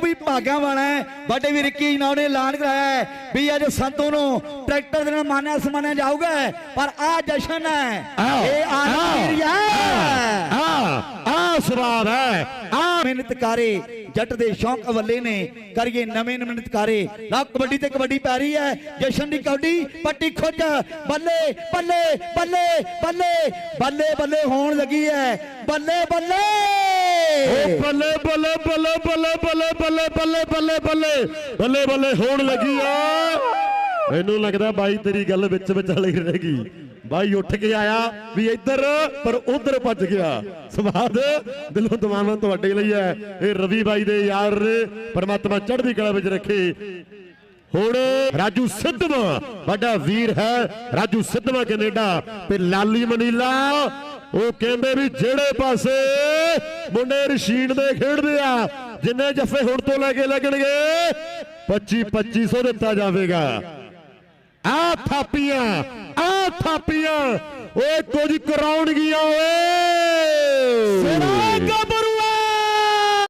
ਭਾਗਾਂ ਵਾਲਾ ਹੈ। ਵੱਡੇ ਵੀਰ ਕੀ ਨਾ ਉਹਨੇ ਐਲਾਨ ਕਰਾਇਆ ਹੈ ਵੀ ਅੱਜ ਸੰਤੋਂ ਨੂੰ ਟਰੈਕਟਰ ਦੇ ਨਾਲ ਮਾਨਿਆ ਸਮਾਨਿਆ ਜਾਊਗਾ ਪਰ ਆ ਜਸ਼ਨ ਹੈ। ਇਹ ਆਨੰਦ ਹੈ। ਆ ਆ ਸਵਾਦ ਹੈ। ਆ ਮਿਹਨਤਕਾਰੇ ਜੱਟ ਦੇ ਸ਼ੌਂਕ ਵੱਲੇ ਨੇ। ਕਰੀਏ ਨਵੇਂ ਮਿਹਨਤਕਾਰੇ। ਲਾ ਕਬੱਡੀ ਤੇ ਕਬੱਡੀ ਪੈ ਰਹੀ ਹੈ। ਜਸ਼ਨ ਦੀ ਕਬੱਡੀ ਪੱਟੀ ਖੁੱਜ। ਬੱਲੇ ਬੱਲੇ ਬੱਲੇ ਬੱਲੇ ਬੱਲੇ ਬੱਲੇ ਹੋਣ ਲੱਗੀ ਹੈ। ਬੱਲੇ ਬੱਲੇ! ਓ ਬੱਲੇ ਬੱਲੇ ਬੱਲੇ ਬੱਲੇ ਬੱਲੇ ਬੱਲੇ ਬੱਲੇ ਬੱਲੇ ਹੋਣ ਲੱਗੀ ਆ। ਮੈਨੂੰ ਲੱਗਦਾ ਬਾਈ ਤੇਰੀ ਗੱਲ ਵਿੱਚ ਵਿਚਾਲੇ ਰਹਿ ਗਈ। ਬਾਈ ਉੱਠ ਕੇ ਆਇਆ ਵੀ ਇੱਧਰ, ਪਰ ਉਧਰ ਭੱਜ ਗਿਆ। ਸਵਾਦ ਦਿਲੋਂ ਦਿਮਾਗੋਂ ਤੁਹਾਡੇ ਲਈ ਹੈ। ਇਹ ਰਵੀ ਬਾਈ ਦੇ ਯਾਰ ਨੇ ਪਰਮਾਤਮਾ ਚੜ੍ਹਦੀ ਕਲਾ ਵਿੱਚ ਰੱਖੇ। ਹੁਣ ਰਾਜੂ ਸਿੱਧਵਾ, ਵੱਡਾ ਵੀਰ ਹੈ। ਰਾਜੂ ਸਿੱਧਵਾ ਕੈਨੇਡਾ ਤੇ ਲਾਲੀ ਮਨੀਲਾ। ਉਹ ਕਹਿੰਦੇ ਵੀ ਜਿਹੜੇ ਪਾਸੇ ਮੁੰਡੇ ਰਸ਼ੀਨ ਦੇ ਖੇਡਦੇ ਆ। ਜਿੰਨੇ ਜੱਫੇ ਹੁਣ ਤੋਂ ਲੈ ਕੇ ਲੱਗਣਗੇ 25 2500 ਦਿੱਤਾ ਜਾਵੇਗਾ। ਆ ਥਾਪੀਆਂ ਆ ਥਾਪੀਆਂ। ਓਏ ਕੁਝ ਕਰਾਉਣਗੀਆਂ ਓਏ।